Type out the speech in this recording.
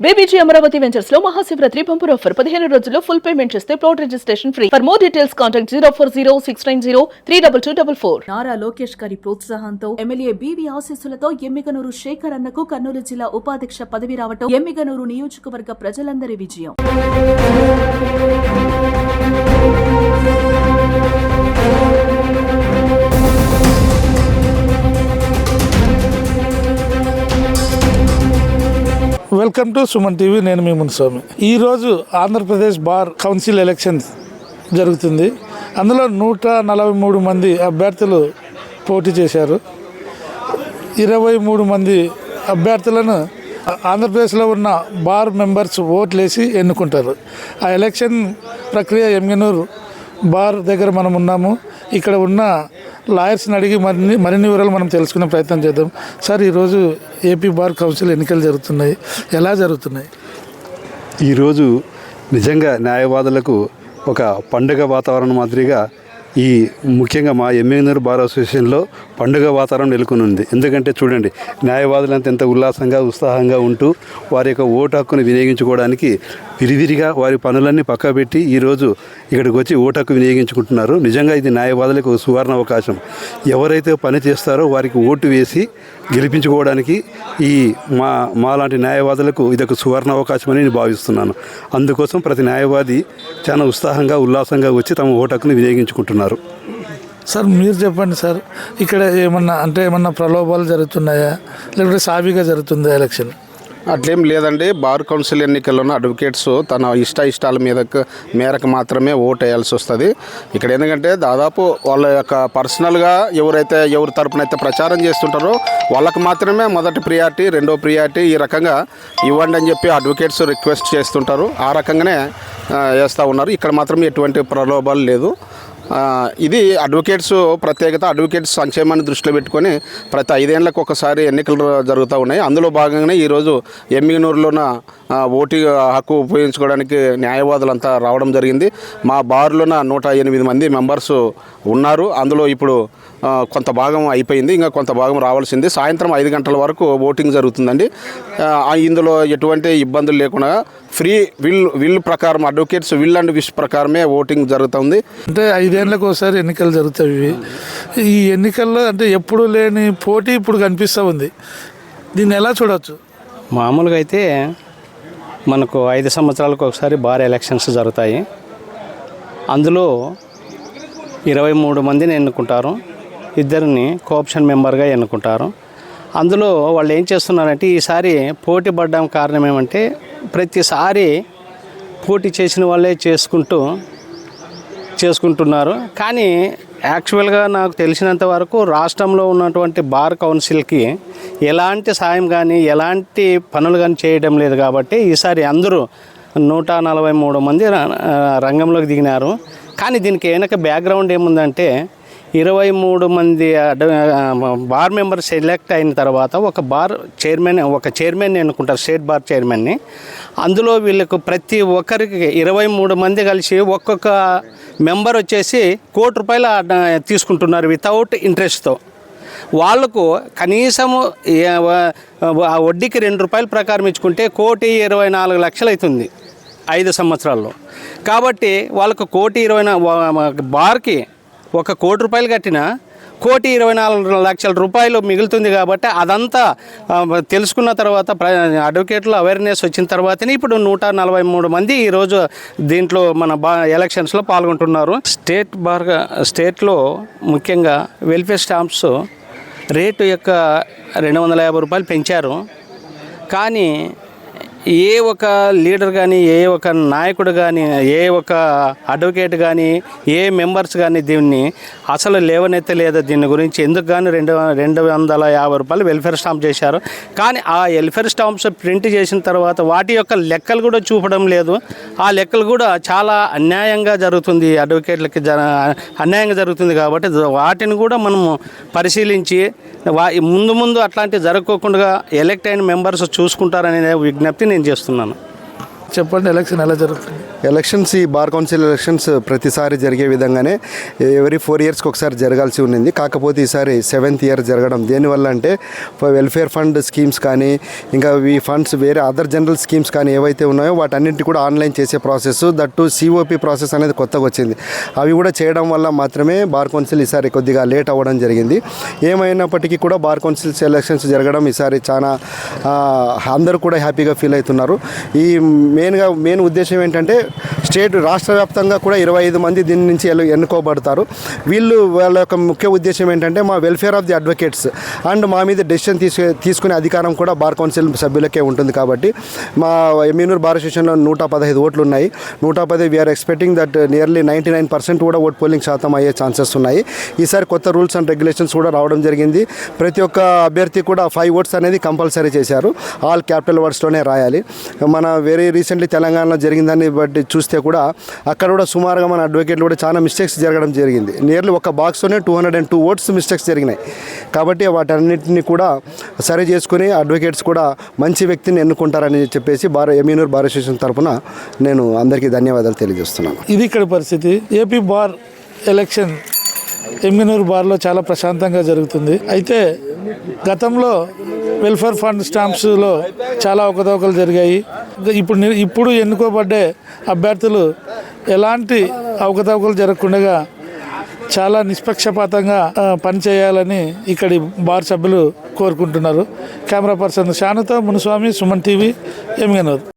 BBG Amaravati వెంచర్స్లో Mahashivratri bumper offer పదిహేను రోజుల్లో ఫుల్ పేమెంట్ చేస్తే plot registration free for more details contact zero four zero six nine zero three double two double four Nara Lokesh గారి ప్రోత్సాహంతో MLA BV ఆశీస్సులతో ఎమ్మిగనూరు శేఖర్ అన్నకు కర్నూలు జిల్లా ఉపాధ్యక్ష పదవి రావటం ఎమ్మిగనూరు నియోజకవర్గ ప్రజలందరి విజయం. వెల్కమ్ టు సుమన్ టీవీ నేను మీ మున్స్వామి. ఈరోజు ఆంధ్రప్రదేశ్ బార్ కౌన్సిల్ ఎలక్షన్స్ జరుగుతుంది. అందులో నూట నలభై మూడు మంది అభ్యర్థులు పోటీ చేశారు. ఇరవై మూడు మంది అభ్యర్థులను ఆంధ్రప్రదేశ్లో ఉన్న బార్ మెంబర్స్ ఓట్లేసి ఎన్నుకుంటారు. ఆ ఎలక్షన్ ప్రక్రియ ఎమ్గనూరు బార్ దగ్గర మనం ఉన్నాము ఇక్కడ ఉన్న లాయర్స్ని అడిగి మరిన్ని మరిన్ని వివరాలు మనం తెలుసుకునే ప్రయత్నం చేద్దాం. సార్ ఈరోజు ఏపీ బార్ కౌన్సిల్ ఎన్నికలు జరుగుతున్నాయి. ఎలా జరుగుతున్నాయి? ఈరోజు నిజంగా న్యాయవాదులకు ఒక పండుగ వాతావరణం మాదిరిగా ఈ ముఖ్యంగా మా ఎమ్మెనూరు బార్ అసోసియేషన్లో పండుగ వాతావరణం నెలకొని ఉంది ఎందుకంటే చూడండి న్యాయవాదులంతా ఎంత ఉల్లాసంగా ఉత్సాహంగా ఉంటూ వారి యొక్క ఓటు హక్కును వినియోగించుకోవడానికి విరివిరిగా వారి పనులన్నీ పక్క పెట్టి ఈరోజు ఇక్కడికి వచ్చి ఓటకు వినియోగించుకుంటున్నారు. నిజంగా ఇది న్యాయవాదులకు ఒక సువర్ణ అవకాశం. ఎవరైతే పని చేస్తారో వారికి ఓటు వేసి గెలిపించుకోవడానికి ఈ మా మాలాంటి న్యాయవాదులకు ఇది ఒక సువర్ణ అవకాశం అని నేను భావిస్తున్నాను. అందుకోసం ప్రతి న్యాయవాది చాలా ఉత్సాహంగా ఉల్లాసంగా వచ్చి తమ ఓటు వినియోగించుకుంటున్నారు. సార్ మీరు చెప్పండి సార్. ఇక్కడ ఏమన్నా అంటే ఏమన్నా ప్రలోభాలు జరుగుతున్నాయా? లేకపోతే సావిగా జరుగుతుందా ఎలక్షన్? అట్లేం లేదండి. బార్ కౌన్సిల్ ఎన్నికల్లోనూ అడ్వకేట్స్ తన ఇష్ట ఇష్టాల మీద మేరకు మాత్రమే ఓటు వేయాల్సి వస్తుంది. ఇక్కడ ఎందుకంటే దాదాపు వాళ్ళ యొక్క పర్సనల్గా ఎవరైతే ఎవరి తరపున అయితే ప్రచారం చేస్తుంటారో వాళ్ళకి మాత్రమే మొదటి ప్రియారిటీ రెండో ప్రియారిటీ ఈ రకంగా ఇవ్వండి అని చెప్పి అడ్వకేట్స్ రిక్వెస్ట్ చేస్తుంటారు. ఆ రకంగానే వేస్తూ ఉన్నారు. ఇక్కడ మాత్రం ఎటువంటి ప్రలోభాలు లేదు. ఇది అడ్వకేట్స్ ప్రత్యేకత అడ్వకేట్స్ సంక్షేమాన్ని దృష్టిలో పెట్టుకొని ప్రతి ఐదేళ్ళకు ఒకసారి ఎన్నికలు జరుగుతూ ఉన్నాయి. అందులో భాగంగానే ఈరోజు ఎమ్మిగనూరులోన ఓటు హక్కు ఉపయోగించుకోవడానికి న్యాయవాదులంతా రావడం జరిగింది. మా బార్లోన నూట ఎనిమిది మంది మెంబర్స్ ఉన్నారు. అందులో ఇప్పుడు కొంత భాగం అయిపోయింది. ఇంకా కొంత భాగం రావాల్సింది. సాయంత్రం ఐదు గంటల వరకు ఓటింగ్ జరుగుతుందండి. ఆ, ఇందులో ఎటువంటి ఇబ్బందులు లేకుండా ఫ్రీ విల్ విల్ ప్రకారం అడ్వకేట్స్ విల్ అండ్ విష్ ప్రకారమే ఓటింగ్ జరుగుతుంది అంటే ఐదేళ్ళకు ఒకసారి ఎన్నికలు జరుగుతాయి ఇవి. ఈ ఎన్నికల్లో అంటే ఎప్పుడు లేని పోటీ ఇప్పుడు కనిపిస్తూ ఉంది. దీన్ని ఎలా చూడొచ్చు? మామూలుగా అయితే మనకు ఐదు సంవత్సరాలకు ఒకసారి బార్ ఎలక్షన్స్ జరుగుతాయి. అందులో ఇరవై మూడు మందిని ఎన్నుకుంటారు. ఇద్దరిని కోఆప్షన్ మెంబర్గా ఎన్నుకుంటారు. అందులో వాళ్ళు ఏం చేస్తున్నారంటే ఈసారి పోటీ పడ్డం కారణం ఏమంటే ప్రతిసారి పోటీ చేసిన వాళ్ళే చేసుకుంటూ చేసుకుంటున్నారు. కానీ యాక్చువల్గా నాకు తెలిసినంత వరకు రాష్ట్రంలో ఉన్నటువంటి బార్ కౌన్సిల్కి ఎలాంటి సాయం కానీ ఎలాంటి పనులు కానీ చేయడం లేదు కాబట్టి ఈసారి అందరూ నూట నలభై మూడు మంది రంగంలోకి దిగినారు. కానీ దీనికి వెనక బ్యాక్గ్రౌండ్ ఏముందంటే ఇరవై మూడు మంది బార్ మెంబర్ సెలెక్ట్ అయిన తర్వాత ఒక బార్ చైర్మన్ ఒక చైర్మన్ ఎన్నుకుంటారు స్టేట్ బార్ చైర్మన్ని. అందులో వీళ్ళకు ప్రతి ఒక్కరికి ఇరవై మూడు మంది కలిసి ఒక్కొక్క మెంబర్ వచ్చేసి కోటి రూపాయలు తీసుకుంటున్నారు వితౌట్ ఇంట్రెస్ట్తో. వాళ్ళకు కనీసము ఆ వడ్డీకి రెండు రూపాయల ప్రకారం ఇచ్చుకుంటే కోటి ఇరవై నాలుగు లక్షలు అవుతుంది ఐదు సంవత్సరాల్లో. కాబట్టి వాళ్ళకు కోటి ఇరవై బార్కి ఒక కోటి రూపాయలు కట్టిన కోటి ఇరవై నాలుగు లక్షల రూపాయలు మిగులుతుంది కాబట్టి అదంతా తెలుసుకున్న తర్వాత అడ్వకేట్లు అవేర్నెస్ వచ్చిన తర్వాతనే ఇప్పుడు నూట నలభై మూడు మంది ఈరోజు దీంట్లో మన బా ఎలక్షన్స్లో పాల్గొంటున్నారు. స్టేట్ బార్ స్టేట్లో ముఖ్యంగా వెల్ఫేర్ స్టాంప్స్ రేటు యొక్క రెండు వందల యాభై రూపాయలు పెంచారు. కానీ ఏ ఒక లీడర్ కానీ ఏ ఒక నాయకుడు కానీ ఏ ఒక అడ్వకేట్ కానీ ఏ మెంబర్స్ కానీ దీన్ని అసలు లేవనెత్తలేదు దీని గురించి ఎందుకు కానీ రెండు రెండు వందల యాభై రూపాయలు వెల్ఫేర్ స్టాంప్ చేశారు. కానీ ఆ వెల్ఫేర్ స్టాంప్స్ ప్రింట్ చేసిన తర్వాత వాటి యొక్క లెక్కలు కూడా చూపడం లేదు. ఆ లెక్కలు కూడా చాలా అన్యాయంగా జరుగుతుంది. అడ్వకేట్లకి జ అన్యాయంగా జరుగుతుంది కాబట్టి వాటిని కూడా మనము పరిశీలించి వా ముందు ముందు అట్లాంటివి జరగకోకుండా ఎలక్ట్ అయిన మెంబర్స్ చూసుకుంటారనే విజ్ఞప్తి నేను చేస్తున్నాను. చెప్పండి ఎలక్షన్ ఎలా జరుగుతుంది? ఎలక్షన్స్ ఈ బార్ కౌన్సిల్ ఎలక్షన్స్ ప్రతిసారి జరిగే విధంగానే ఎవరీ ఫోర్ ఇయర్స్కి ఒకసారి జరగాల్సి ఉండింది. కాకపోతే ఈసారి సెవెంత్ ఇయర్ జరగడం. దేనివల్ల అంటే వెల్ఫేర్ ఫండ్ స్కీమ్స్ కానీ ఇంకా ఈ ఫండ్స్ వేరే అదర్ జనరల్ స్కీమ్స్ కానీ ఏవైతే ఉన్నాయో వాటన్నింటి కూడా ఆన్లైన్ చేసే ప్రాసెస్ దట్టు సిఓపి ప్రాసెస్ అనేది కొత్తగా వచ్చింది. అవి కూడా చేయడం వల్ల మాత్రమే బార్ కౌన్సిల్ ఈసారి కొద్దిగా లేట్ అవ్వడం జరిగింది. ఏమైనప్పటికీ కూడా బార్ కౌన్సిల్స్ ఎలక్షన్స్ జరగడం ఈసారి చాలా అందరూ కూడా హ్యాపీగా ఫీల్ అవుతున్నారు. ఈ మెయిన్గా మెయిన్ ఉద్దేశం ఏంటంటే స్టేట్ రాష్ట్ర వ్యాప్తంగా కూడా ఇరవై ఐదు మంది దీని నుంచి ఎన్నుకోబడతారు. వీళ్ళు వాళ్ళ యొక్క ముఖ్య ఉద్దేశం ఏంటంటే మా welfare of the advocates and మా మీద డెసిషన్ తీసు తీసుకునే అధికారం కూడా బార్ కౌన్సిల్ సభ్యులకే ఉంటుంది కాబట్టి మా ఎమ్యూనూర్ బార్ అసోసియేషన్లో నూట పదహైదు ఓట్లు ఉన్నాయి. నూట పది we're expecting that nearly ninety nine percent కూడా ఓట్ పోలింగ్ శాతం అయ్యే ఛాన్సెస్ ఉన్నాయి. ఈసారి కొత్త రూల్స్ అండ్ రెగ్యులేషన్స్ కూడా రావడం జరిగింది. ప్రతి ఒక్క అభ్యర్థి కూడా ఫైవ్ ఓట్స్ అనేది కంపల్సరీ చేశారు. ఆల్ క్యాపిటల్ వర్డ్స్లోనే రాయాలి. మన వెరీ రీసెంట్లీ తెలంగాణలో జరిగిందని బట్టి చూస్తే కూడా అక్కడ కూడా సుమారుగా మన అడ్వకేట్లు కూడా చాలా మిస్టేక్స్ జరగడం జరిగింది. నియర్లీ ఒక బాక్స్తోనే two hundred and two votes mistakes జరిగినాయి. కాబట్టి వాటన్నిటిని కూడా సరి చేసుకుని అడ్వకేట్స్ కూడా మంచి వ్యక్తిని ఎన్నుకుంటారని చెప్పేసి బార్ ఎమ్యూనూర్ బార్ అసోసియేషన్ తరఫున నేను అందరికీ ధన్యవాదాలు తెలియజేస్తున్నాను. ఇది ఇక్కడ పరిస్థితి. ఏపీ బార్ ఎలక్షన్ ఎమ్మినూరు బార్లో చాలా ప్రశాంతంగా జరుగుతుంది. అయితే గతంలో వెల్ఫేర్ ఫండ్ స్టాంప్స్లో చాలా అవకతవకలు జరిగాయి. ఇప్పుడు ఇప్పుడు ఎన్నుకోబడ్డే అభ్యర్థులు ఎలాంటి అవకతవకలు జరగకుండా చాలా నిష్పక్షపాతంగా పనిచేయాలని ఇక్కడి బార్ సభ్యులు కోరుకుంటున్నారు. కెమెరా పర్సన్ షానుతో మునుస్వామి సుమన్ టీవీ ఎమ్మిగనూరు.